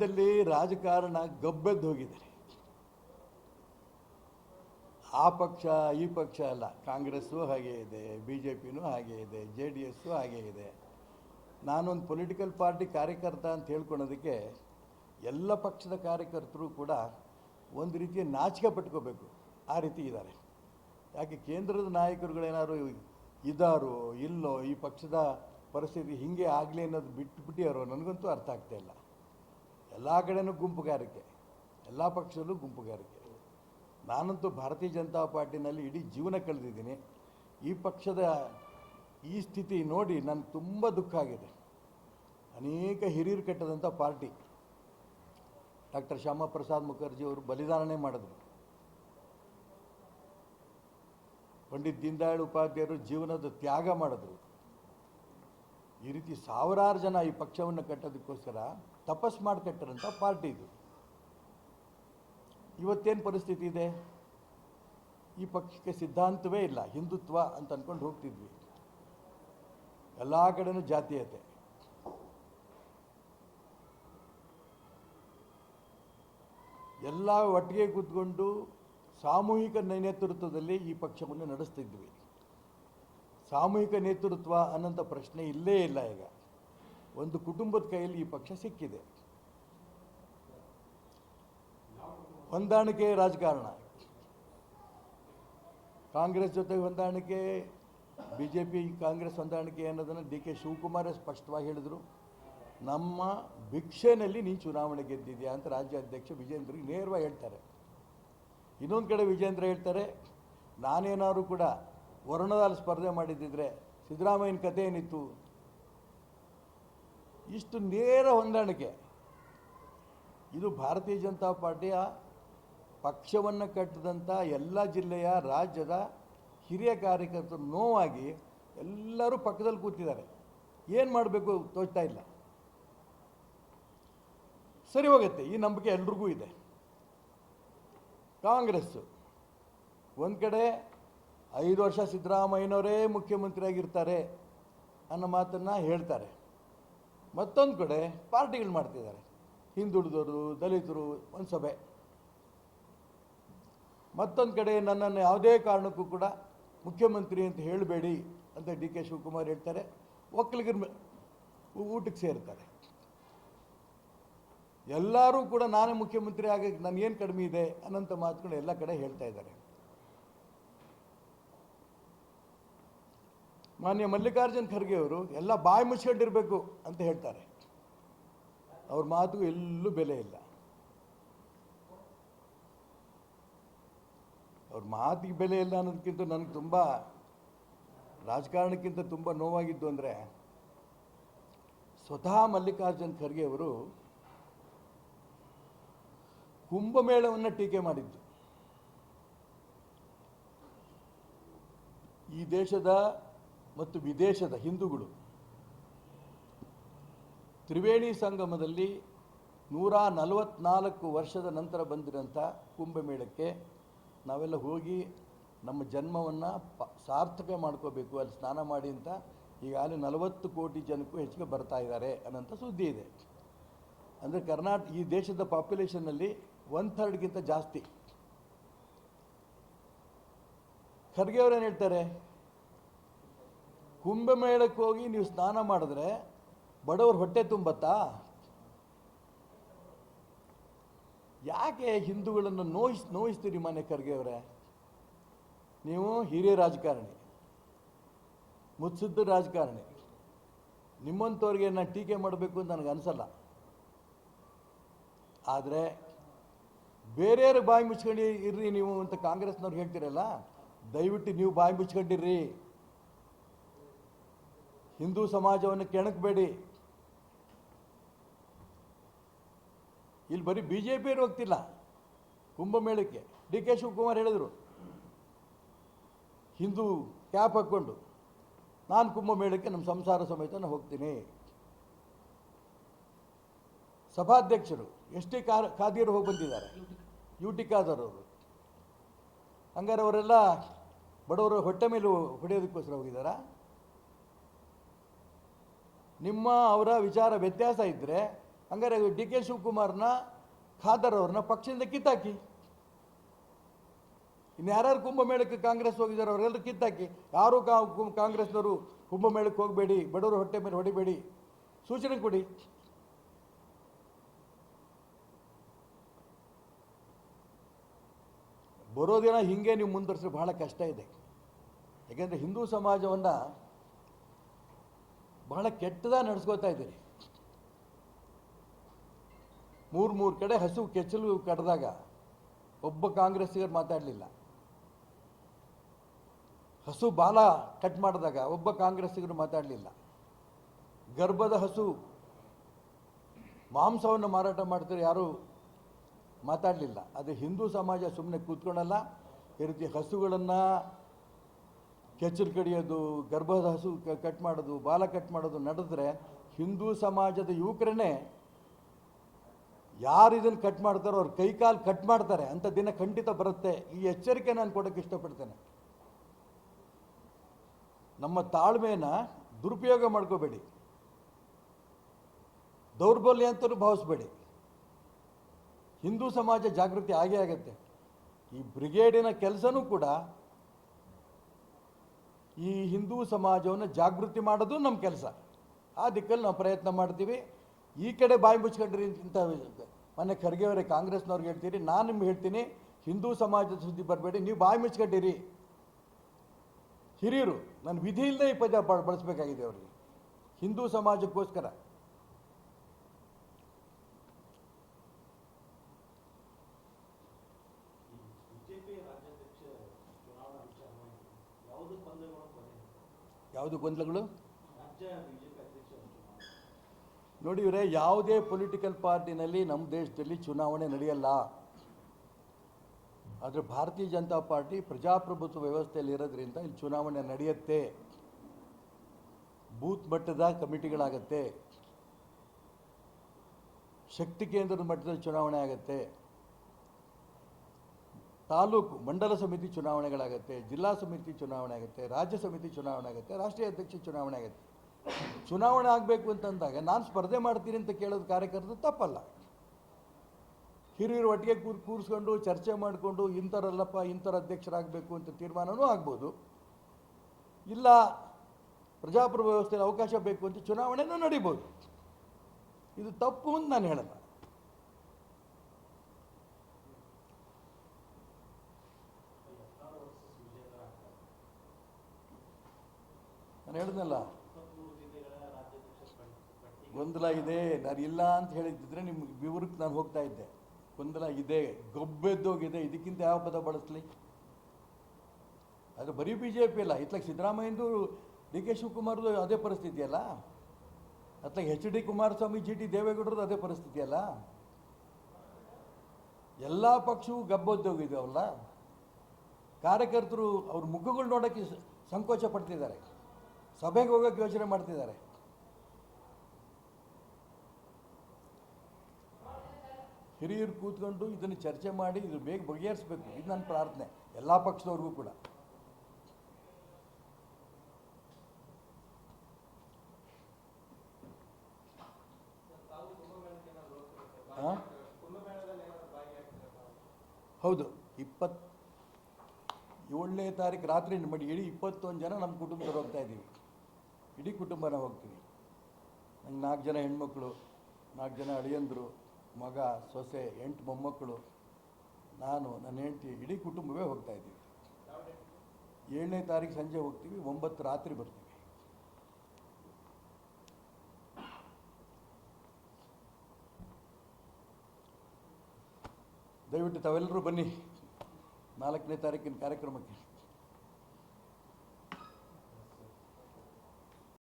ರಾಜ್ಯದಲ್ಲಿ ರಾಜಕಾರಣ ಗಬ್ಬೆದ್ದು ಹೋಗಿದ್ದಾರೆ. ಆ ಪಕ್ಷ, ಈ ಪಕ್ಷ ಅಲ್ಲ. ಕಾಂಗ್ರೆಸ್ಸು ಹಾಗೆ ಇದೆ ಬಿ ಜೆ ಪಿನೂ ಹಾಗೆ ಇದೆ, ಜೆ ಡಿ ಎಸ್ಸು ಹಾಗೆ ಇದೆ. ನಾನೊಂದು ಪೊಲಿಟಿಕಲ್ ಪಾರ್ಟಿ ಕಾರ್ಯಕರ್ತ ಅಂತ ಹೇಳ್ಕೊಳೋದಕ್ಕೆ ಎಲ್ಲ ಪಕ್ಷದ ಕಾರ್ಯಕರ್ತರು ಕೂಡ ಒಂದು ರೀತಿಯ ನಾಚಿಕೆ ಪಟ್ಕೋಬೇಕು. ಆ ರೀತಿ ಇದ್ದಾರೆ. ಯಾಕೆ ಕೇಂದ್ರದ ನಾಯಕರುಗಳೇನಾದ್ರು ಇದ್ದಾರೋ ಇಲ್ಲೋ ಈ ಪಕ್ಷದ ಪರಿಸ್ಥಿತಿ ಹೀಗೆ ಆಗಲಿ ಅನ್ನೋದು ಬಿಟ್ಟು ಬಿಟ್ಟಿಯಾರೋ ನನಗಂತೂ ಅರ್ಥ ಆಗ್ತಾ ಇಲ್ಲ. ಎಲ್ಲ ಕಡೆನೂ ಗುಂಪುಗಾರಿಕೆ, ಎಲ್ಲ ಪಕ್ಷದಲ್ಲೂ ಗುಂಪುಗಾರಿಕೆ. ನಾನಂತೂ ಭಾರತೀಯ ಜನತಾ ಪಾರ್ಟಿನಲ್ಲಿ ಇಡೀ ಜೀವನ ಕಳೆದಿದ್ದೀನಿ. ಈ ಪಕ್ಷದ ಈ ಸ್ಥಿತಿ ನೋಡಿ ನನಗೆ ತುಂಬ ದುಃಖ ಆಗಿದೆ. ಅನೇಕ ಹಿರಿಯರು ಕಟ್ಟದಂಥ ಪಾರ್ಟಿ. ಡಾಕ್ಟರ್ ಶ್ಯಾಮ ಪ್ರಸಾದ್ ಮುಖರ್ಜಿ ಅವರು ಬಲಿದಾನನೇ ಮಾಡಿದ್ರು. ಪಂಡಿತ್ ದೀನದಯಾಳ್ ಉಪಾಧ್ಯಾಯರು ಜೀವನದ ತ್ಯಾಗ ಮಾಡಿದ್ರು. ಈ ರೀತಿ ಸಾವಿರಾರು ಜನ ಈ ಪಕ್ಷವನ್ನು ಕಟ್ಟೋದಕ್ಕೋಸ್ಕರ ತಪಸ್ ಮಾಡಿ ಪಾರ್ಟಿ ಇದು. ಇವತ್ತೇನು ಪರಿಸ್ಥಿತಿ ಇದೆ? ಈ ಪಕ್ಷಕ್ಕೆ ಸಿದ್ಧಾಂತವೇ ಇಲ್ಲ, ಹಿಂದುತ್ವ ಅಂತ ಅಂದ್ಕೊಂಡು ಹೋಗ್ತಿದ್ವಿ. ಎಲ್ಲ ಕಡೆನೂ ಜಾತೀಯತೆ. ಎಲ್ಲ ಒಟ್ಟಿಗೆ ಕೂತ್ಕೊಂಡು ಸಾಮೂಹಿಕ ನೇತೃತ್ವದಲ್ಲಿ ಈ ಪಕ್ಷವನ್ನು ನಡೆಸ್ತಿದ್ವಿ. ಸಾಮೂಹಿಕ ನೇತೃತ್ವ ಅನ್ನೋಂಥ ಪ್ರಶ್ನೆ ಇಲ್ಲೇ ಇಲ್ಲ ಈಗ. ಒಂದು ಕುಟುಂಬದ ಕೈಯಲ್ಲಿ ಈ ಪಕ್ಷ ಸಿಕ್ಕಿದೆ. ಹೊಂದಾಣಿಕೆ ರಾಜಕಾರಣ. ಕಾಂಗ್ರೆಸ್ ಜೊತೆ ಹೊಂದಾಣಿಕೆ ಬಿ ಜೆ ಪಿ ಕಾಂಗ್ರೆಸ್ ಹೊಂದಾಣಿಕೆ ಅನ್ನೋದನ್ನು ಡಿ ಕೆ ಶಿವಕುಮಾರೇ ಸ್ಪಷ್ಟವಾಗಿ ಹೇಳಿದರು. ನಮ್ಮ ಭಿಕ್ಷೆನಲ್ಲಿ ನೀನು ಚುನಾವಣೆ ಗೆದ್ದಿದೆಯಾ ಅಂತ ರಾಜ್ಯಾಧ್ಯಕ್ಷ ವಿಜೇಂದ್ರಿಗೆ ನೇರವಾಗಿ ಹೇಳ್ತಾರೆ. ಇನ್ನೊಂದು ಕಡೆ ವಿಜೇಂದ್ರ ಹೇಳ್ತಾರೆ, ನಾನೇನಾದ್ರೂ ಕೂಡ ವರ್ಣದಲ್ಲಿ ಸ್ಪರ್ಧೆ ಮಾಡಿದ್ದಿದ್ರೆ ಸಿದ್ದರಾಮಯ್ಯನ ಕಥೆ ಏನಿತ್ತು? ಇಷ್ಟು ನೇರ ಹೊಂದಾಣಿಕೆ. ಇದು ಭಾರತೀಯ ಜನತಾ ಪಾರ್ಟಿಯ ಪಕ್ಷವನ್ನು ಕಟ್ಟಿದಂಥ ಎಲ್ಲ ಜಿಲ್ಲೆಯ ರಾಜ್ಯದ ಹಿರಿಯ ಕಾರ್ಯಕರ್ತರು ನೋವಾಗಿ ಎಲ್ಲರೂ ಪಕ್ಕದಲ್ಲಿ ಕೂತಿದ್ದಾರೆ. ಏನು ಮಾಡಬೇಕು ತೋಚ್ತಾ ಇಲ್ಲ. ಸರಿ ಹೋಗುತ್ತೆ, ಈ ನಂಬಿಕೆ ಎಲ್ರಿಗೂ ಇದೆ. ಕಾಂಗ್ರೆಸ್ಸು, ಒಂದು ಕಡೆ ಐದು ವರ್ಷ ಸಿದ್ದರಾಮಯ್ಯನವರೇ ಮುಖ್ಯಮಂತ್ರಿಯಾಗಿರ್ತಾರೆ ಅನ್ನೋ ಮಾತನ್ನು ಹೇಳ್ತಾರೆ. ಮತ್ತೊಂದು ಕಡೆ ಪಾರ್ಟಿಗಳು ಮಾಡ್ತಿದ್ದಾರೆ. ಹಿಂದುಳಿದವರು ದಲಿತರು ಒಂದು ಸಭೆ ಮತ್ತೊಂದು ಕಡೆ ನನ್ನನ್ನು ಯಾವುದೇ ಕಾರಣಕ್ಕೂ ಕೂಡ ಮುಖ್ಯಮಂತ್ರಿ ಅಂತ ಹೇಳಬೇಡಿ ಅಂತ ಡಿ ಕೆ ಶಿವಕುಮಾರ್ ಹೇಳ್ತಾರೆ. ಒಕ್ಕಲಿಗರ ಊಟಕ್ಕೆ ಸೇರ್ತಾರೆ. ಎಲ್ಲರೂ ಕೂಡ ನಾನೇ ಮುಖ್ಯಮಂತ್ರಿ ಆಗಕ್ಕೆ ನನಗೇನು ಕಡಿಮೆ ಇದೆ ಅನ್ನೋಂಥ ಮಾತುಗಳು ಎಲ್ಲ ಕಡೆ ಹೇಳ್ತಾ ಇದ್ದಾರೆ. ಮಾನ್ಯ ಮಲ್ಲಿಕಾರ್ಜುನ್ ಖರ್ಗೆ ಅವರು, ಎಲ್ಲ ಬಾಯಿ ಮುಚ್ಕೊಂಡಿರ್ಬೇಕು ಅಂತ ಹೇಳ್ತಾರೆ. ಅವ್ರ ಮಾತಿಗೂ ಎಲ್ಲೂ ಬೆಲೆ ಇಲ್ಲ. ಅವ್ರ ಮಾತಿಗೆ ಬೆಲೆ ಇಲ್ಲ ಅನ್ನೋದಕ್ಕಿಂತ ನನಗೆ ತುಂಬ, ರಾಜಕಾರಣಕ್ಕಿಂತ ತುಂಬ ನೋವಾಗಿದ್ದು ಅಂದರೆ, ಸ್ವತಃ ಮಲ್ಲಿಕಾರ್ಜುನ್ ಖರ್ಗೆ ಅವರು ಕುಂಭಮೇಳವನ್ನು ಟೀಕೆ ಮಾಡಿದ್ದು. ಈ ದೇಶದ ಮತ್ತು ವಿದೇಶದ ಹಿಂದೂಗಳು. ತ್ರಿವೇಣಿ ಸಂಗಮದಲ್ಲಿ ನೂರ ನಲವತ್ನಾಲ್ಕು ವರ್ಷದ ನಂತರ ಬಂದಿರೋಂಥ ಕುಂಭಮೇಳಕ್ಕೆ ನಾವೆಲ್ಲ ಹೋಗಿ ನಮ್ಮ ಜನ್ಮವನ್ನು ಪ, ಸಾರ್ಥಕ ಮಾಡ್ಕೋಬೇಕು, ಅಲ್ಲಿ ಸ್ನಾನ ಮಾಡಿ ಅಂತ ಈಗಾಗಲೇ ನಲವತ್ತು ಕೋಟಿ ಜನಕ್ಕೂ ಹೆಚ್ಚಿಗೆ ಬರ್ತಾ ಇದ್ದಾರೆ ಅನ್ನೋಂಥ ಸುದ್ದಿ ಇದೆ. ಅಂದರೆ ಕರ್ನಾಟಕ ಈ ದೇಶದ ಪಾಪ್ಯುಲೇಷನ್ನಲ್ಲಿ ಒನ್ ಥರ್ಡ್ಗಿಂತ ಜಾಸ್ತಿ. ಖರ್ಗೆ ಅವ್ರೇನು ಹೇಳ್ತಾರೆ? ಕುಂಭಮೇಳಕ್ಕೆ ಹೋಗಿ ನೀವು ಸ್ನಾನ ಮಾಡಿದ್ರೆ ಬಡವ್ರ ಹೊಟ್ಟೆ ತುಂಬತ್ತಾ? ಯಾಕೆ ಹಿಂದೂಗಳನ್ನು ನೋಯಿಸ್, ನೋಯಿಸ್ತೀರಿ ಮನೆ ಖರ್ಗೆ ಅವರೇ? ನೀವು ಹಿರಿಯ ರಾಜಕಾರಣಿ, ಮುತ್ಸುದ್ದ ರಾಜಕಾರಣಿ. ನಿಮ್ಮಂಥವ್ರಿಗೆ ನಾನು ಟೀಕೆ ಮಾಡಬೇಕು ಅಂತ ನನಗೆ ಅನಿಸಲ್ಲ. ಆದರೆ ಬೇರೆಯವ್ರ ಬಾಯಿ ಮುಚ್ಕೊಂಡು ಇರ್ರಿ ನೀವು ಅಂತ ಕಾಂಗ್ರೆಸ್ನವ್ರು ಹೇಳ್ತೀರಲ್ಲ, ದಯವಿಟ್ಟು ನೀವು ಬಾಯಿ ಮುಚ್ಕೊಂಡಿರ್ರಿ. ಹಿಂದೂ ಸಮಾಜವನ್ನು ಕೆಣಕಬೇಡಿ. ಇಲ್ಲಿ ಬರೀ ಬಿ ಜೆ ಪಿಯವರು ಹೋಗ್ತಿಲ್ಲ ಕುಂಭಮೇಳಕ್ಕೆ ಡಿ ಕೆ ಶಿವಕುಮಾರ್ ಹೇಳಿದರು, ಹಿಂದೂ ಕ್ಯಾಪ್ ಹಾಕ್ಕೊಂಡು ನಾನು ಕುಂಭಮೇಳಕ್ಕೆ ನಮ್ಮ ಸಂಸಾರ ಸಮೇತ ಹೋಗ್ತೀನಿ. ಸಭಾಧ್ಯಕ್ಷರು, ಎಸ್ ಟಿ ಕಾರ್ ಖಾದಿಯರು ಹೋಗಿ ಬಂದಿದ್ದಾರೆ. ಯು ಟಿ ಖಾದರ್ ಅವರು. ಹಂಗಾರೆ ಅವರೆಲ್ಲ ಬಡವರು ಹೊಟ್ಟೆ ಮೇಲೆ ಹೊಡೆಯೋದಕ್ಕೋಸ್ಕರ ಹೋಗಿದ್ದಾರಾ? ನಿಮ್ಮ ಅವರ ವಿಚಾರ ವ್ಯತ್ಯಾಸ ಇದ್ದರೆ ಹಂಗಾರೆ ಡಿ ಕೆ ಶಿವಕುಮಾರ್ನ ಖಾದರ್ ಅವ್ರನ್ನ ಪಕ್ಷದಿಂದ ಕಿತ್ತಾಕಿ. ಇನ್ನು ಯಾರ್ಯಾರು ಕುಂಭಮೇಳಕ್ಕೆ ಕಾಂಗ್ರೆಸ್ ಹೋಗಿದ್ದಾರೆ ಅವರೆಲ್ಲರೂ ಕಿತ್ತಾಕಿ. ಯಾರೂ ಕಾ ಕಾಂಗ್ರೆಸ್ನವರು ಕುಂಭಮೇಳಕ್ಕೆ ಹೋಗಬೇಡಿ, ಬಡವರು ಹೊಟ್ಟೆ ಮೇಲೆ ಹೊಡಿಬೇಡಿ, ಸೂಚನೆ ಕೊಡಿ. ಬರೋ ದಿನ ಹಿಂಗೆ ನೀವು ಮುಂದುವರಿಸಿದ್ರೆ ಬಹಳ ಕಷ್ಟ ಇದೆ. ಯಾಕೆಂದರೆ ಹಿಂದೂ ಸಮಾಜವನ್ನು ಬಹಳ ಕೆಟ್ಟದಾಗಿ ನಡೆಸ್ಕೋತಾ ಇದ್ದೀರಿ ಮೂರು ಮೂರು ಕಡೆ ಹಸು ಕೆಚ್ಚಲು ಕಡ್ದಾಗ ಒಬ್ಬ ಕಾಂಗ್ರೆಸ್ಸಿಗರು ಮಾತಾಡಲಿಲ್ಲ. ಹಸು ಬಾಲ ಕಟ್ ಮಾಡಿದಾಗ ಒಬ್ಬ ಕಾಂಗ್ರೆಸ್ಸಿಗರು ಮಾತಾಡಲಿಲ್ಲ. ಗರ್ಭದ ಹಸು ಮಾಂಸವನ್ನು ಮಾರಾಟ ಮಾಡ್ತಾರೆ ಯಾರೂ ಮಾತಾಡಲಿಲ್ಲ. ಅದು ಹಿಂದೂ ಸಮಾಜ ಸುಮ್ಮನೆ ಕೂತ್ಕೊಳ್ಳಲ್ಲ. ಈ ರೀತಿ ಹಸುಗಳನ್ನು ಕೆಚ್ಚಲು ಕಡಿಯೋದು, ಗರ್ಭದ ಹಸು ಕಟ್ ಮಾಡೋದು, ಬಾಲ ಕಟ್ ಮಾಡೋದು ನಡೆದ್ರೆ ಹಿಂದೂ ಸಮಾಜದ ಯುವಕರನ್ನೇ ಯಾರು ಇದನ್ನು ಕಟ್ ಮಾಡ್ತಾರೋ ಅವ್ರು ಕೈಕಾಲು ಕಟ್ ಮಾಡ್ತಾರೆ. ಅಂತ ದಿನ ಖಂಡಿತ ಬರುತ್ತೆ. ಈ ಎಚ್ಚರಿಕೆ ನಾನು ಕೊಡೋಕೆ ಇಷ್ಟಪಡ್ತೇನೆ. ನಮ್ಮ ತಾಳ್ಮೆನ ದುರುಪಯೋಗ ಮಾಡ್ಕೋಬೇಡಿ. ದೌರ್ಬಲ್ಯ ಅಂತಲೂ ಭಾವಿಸ್ಬೇಡಿ. ಹಿಂದೂ ಸಮಾಜ ಜಾಗೃತಿ ಆಗೇ ಆಗುತ್ತೆ. ಈ ಬ್ರಿಗೇಡಿನ ಕೆಲಸನೂ ಕೂಡ ಈ ಹಿಂದೂ ಸಮಾಜವನ್ನು ಜಾಗೃತಿ ಮಾಡೋದು ನಮ್ಮ ಕೆಲಸ. ಆ ದಿಕ್ಕಲ್ಲಿ ನಾವು ಪ್ರಯತ್ನ ಮಾಡ್ತೀವಿ. ಈ ಕಡೆ ಬಾಯಿ ಮುಚ್ಕೊಂಡ್ರಿ ಅಂತ ಮೊನ್ನೆ ಖರ್ಗೆ ಅವರೇ ಕಾಂಗ್ರೆಸ್ನವ್ರಿಗೆ ಹೇಳ್ತೀರಿ, ನಾನು ನಿಮ್ಗೆ ಹೇಳ್ತೀನಿ, ಹಿಂದೂ ಸಮಾಜದ ಸುದ್ದಿ ಬರಬೇಡಿ, ನೀವು ಬಾಯಿ ಮುಚ್ಕೊಂಡಿರಿ. ಹಿರಿಯರು, ನಾನು ವಿಧಿ ಇಲ್ಲದೆ ಈ ಪದ ಬಳ- ಬಳಸಬೇಕಾಗಿದೆ ಅವರಿಗೆ. ಹಿಂದೂ ಸಮಾಜಕ್ಕೋಸ್ಕರ. ಯಾವುದು ಗೊಂದಲಗಳು? ನೋಡಿ ಇವರೇ, ಯಾವುದೇ ಪೊಲಿಟಿಕಲ್ ಪಾರ್ಟಿನಲ್ಲಿ ನಮ್ಮ ದೇಶದಲ್ಲಿ ಚುನಾವಣೆ ನಡೆಯಲ್ಲ. ಆದರೆ ಭಾರತೀಯ ಜನತಾ ಪಾರ್ಟಿ ಪ್ರಜಾಪ್ರಭುತ್ವ ವ್ಯವಸ್ಥೆಯಲ್ಲಿ ಇರೋದ್ರಿಂದ ಇಲ್ಲಿ ಚುನಾವಣೆ ನಡೆಯುತ್ತೆ. ಬೂತ್ ಮಟ್ಟದ ಕಮಿಟಿಗಳಾಗತ್ತೆ. ಶಕ್ತಿ ಕೇಂದ್ರದ ಮಟ್ಟದಲ್ಲಿ ಚುನಾವಣೆ ಆಗುತ್ತೆ. ತಾಲೂಕು ಮಂಡಲ ಸಮಿತಿ ಚುನಾವಣೆಗಳಾಗುತ್ತೆ, ಜಿಲ್ಲಾ ಸಮಿತಿ ಚುನಾವಣೆ ಆಗುತ್ತೆ, ರಾಜ್ಯ ಸಮಿತಿ ಚುನಾವಣೆ ಆಗುತ್ತೆ, ರಾಷ್ಟ್ರೀಯ ಅಧ್ಯಕ್ಷ ಚುನಾವಣೆ ಆಗುತ್ತೆ. ಚುನಾವಣೆ ಆಗಬೇಕು ಅಂತಂದಾಗ ನಾನು ಸ್ಪರ್ಧೆ ಮಾಡ್ತೀನಿ ಅಂತ ಕೇಳೋದು ಕಾರ್ಯಕರ್ತರು ತಪ್ಪಲ್ಲ. ಹಿರಿಯರು ಒಟ್ಟಿಗೆ ಕೂರ್ ಕೂರಿಸ್ಕೊಂಡು, ಚರ್ಚೆ ಮಾಡಿಕೊಂಡು ಇಂಥರಲ್ಲಪ್ಪ, ಇಂಥರ ಅಧ್ಯಕ್ಷರಾಗಬೇಕು ಅಂತ ತೀರ್ಮಾನವೂ ಆಗ್ಬೋದು. ಇಲ್ಲ ಪ್ರಜಾಪ್ರಭುತ್ವ ವ್ಯವಸ್ಥೆಯಲ್ಲಿ ಅವಕಾಶ ಬೇಕು ಅಂತ ಚುನಾವಣೆನೂ ನಡೀಬೋದು. ಇದು ತಪ್ಪು ಅಂತ ನಾನು ಹೇಳಲ್ಲ ಯತ್ನಾಳ್ ವರ್ಸಸ್ ವಿಜೇಂದ್ರ ಆಗ್ತಾರೆ ನಾನು ಹೇಳಿದ್ನಲ್ಲ? ಗೊಂದಲ ಇದೆ, ನಾನು ಇಲ್ಲ ಅಂತ ಹೇಳಿದ್ರೆ ನಿಮ್ಗೆ ವಿವರಕ್ಕೆ ನಾನು ಹೋಗ್ತಾ ಇದ್ದೆ. ಗೊಂದಲ ಇದೆ, ಗೊಬ್ಬೆದ್ದೋಗಿದೆ, ಇದಕ್ಕಿಂತ ಯಾವ ಪದ ಬಳಸಲಿ? ಅದು ಬರೀ ಬಿ ಜೆ ಪಿ ಅಲ್ಲ, ಇತ್ಲಾಗ ಸಿದ್ದರಾಮಯ್ಯಂದು ಡಿ ಕೆ ಶಿವಕುಮಾರ್ದು ಅದೇ ಪರಿಸ್ಥಿತಿ ಅಲ್ಲ? ಅತ್ಲಾಗ H D Kumaraswamy, G T ದೇವೇಗೌಡರದ್ದು ಅದೇ ಪರಿಸ್ಥಿತಿ ಅಲ್ಲ? ಎಲ್ಲ ಪಕ್ಷವೂ ಗಬ್ಬೊದ್ದೋಗಿದ್ದಾವಲ್ಲ ಕಾರ್ಯಕರ್ತರು ಅವ್ರ ಮುಖಗಳು ನೋಡೋಕ್ಕೆ ಸಂಕೋಚ ಪಡ್ತಿದ್ದಾರೆ. ಸಭೆಗೆ ಹೋಗೋಕೆ ಯೋಚನೆ ಮಾಡ್ತಿದ್ದಾರೆ. ಹಿರಿಯರು ಕೂತ್ಕೊಂಡು ಇದನ್ನು ಚರ್ಚೆ ಮಾಡಿ, ಇದು ಬೇಗ ಬಗೆಹರಿಸ್ಬೇಕು. ಇದು ನನ್ನ ಪ್ರಾರ್ಥನೆ, ಎಲ್ಲ ಪಕ್ಷದವ್ರಿಗೂ ಕೂಡ. ಹೌದು ಇಪ್ಪತ್ತು ಏಳನೇ ತಾರೀಕು ರಾತ್ರಿ ಮಾಡಿ ಇಡೀ ಇಪ್ಪತ್ತೊಂದು ಜನ ನಮ್ಮ ಕುಟುಂಬದವ್ರು ಹೋಗ್ತಾ ಇದ್ದೀವಿ. ಇಡೀ ಕುಟುಂಬನ ಹೋಗ್ತೀವಿ. ನಂಗೆ ನಾಲ್ಕು ಜನ ಹೆಣ್ಮಕ್ಳು, ನಾಲ್ಕು ಜನ ಅಳಿಯಂದರು, ಮಗ, ಸೊಸೆ, ಎಂಟು ಮೊಮ್ಮಕ್ಕಳು ನಾನು, ನನ್ನ ಹೆಂಡತಿ ಇಡೀ ಕುಟುಂಬವೇ ಹೋಗ್ತಾ ಇದ್ದೀವಿ. ಏಳನೇ ತಾರೀಕು ಸಂಜೆ ಹೋಗ್ತೀವಿ, ಒಂಬತ್ತು ರಾತ್ರಿ ಬರ್ತೀವಿ. ದಯವಿಟ್ಟು ತಾವೆಲ್ಲರೂ ಬನ್ನಿ ನಾಲ್ಕನೇ ತಾರೀಕಿನ ಕಾರ್ಯಕ್ರಮಕ್ಕೆ.